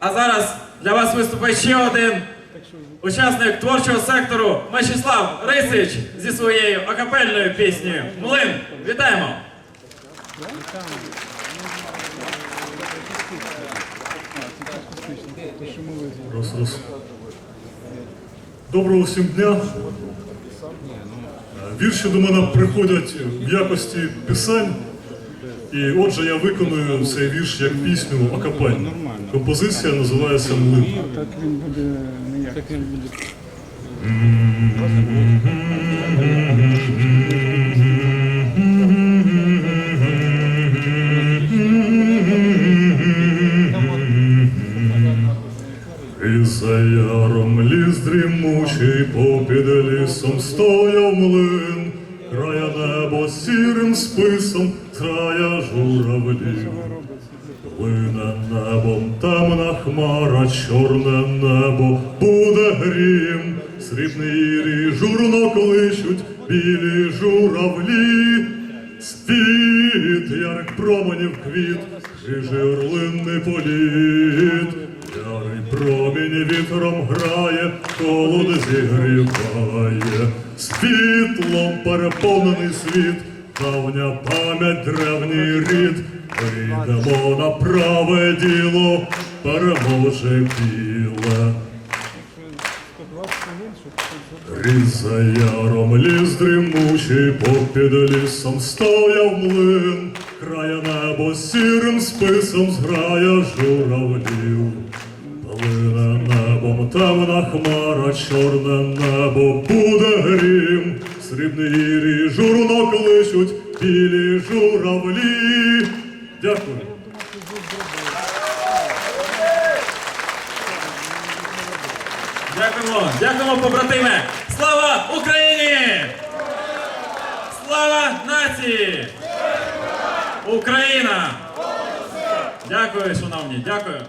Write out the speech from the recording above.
А зараз для вас виступить ще один учасник творчого сектору Мечислав Рисич зі своєю акапельною піснею Млин. Вітаємо! Раз, раз. Доброго всім дня. Вірші до мене приходять в якості писань. І отже, я виконую цей вірш як пісню акапельну. Композиція називається Млин. Так він буде ніяк. І за яром ліс дрімучий, попід лісом стояв млин, края небо сірим списом, края журавлів. Плине небом темна хмара, чорне небо, буде грім, срібний журно кличуть білі журавлі. Світ, ярик променів квіт, хижий орлинний політ, ярий промінь вітром грає, холод зігріває, світлом переповнений світ, давня пам'ять, древній рід, вийдемо на праве діло, переможе біле. За яром ліс дрімучий, попід лісом стояв млин, края небо сірим списом зграя журавлів. Темна хмара, чорне небо буде грім, срібний ірі журно кличуть білі журавлі. Дякую. Дякуємо, дякуємо, побратиме! Слава Україні! Слава нації! Україна! Дякую, шановні, дякую.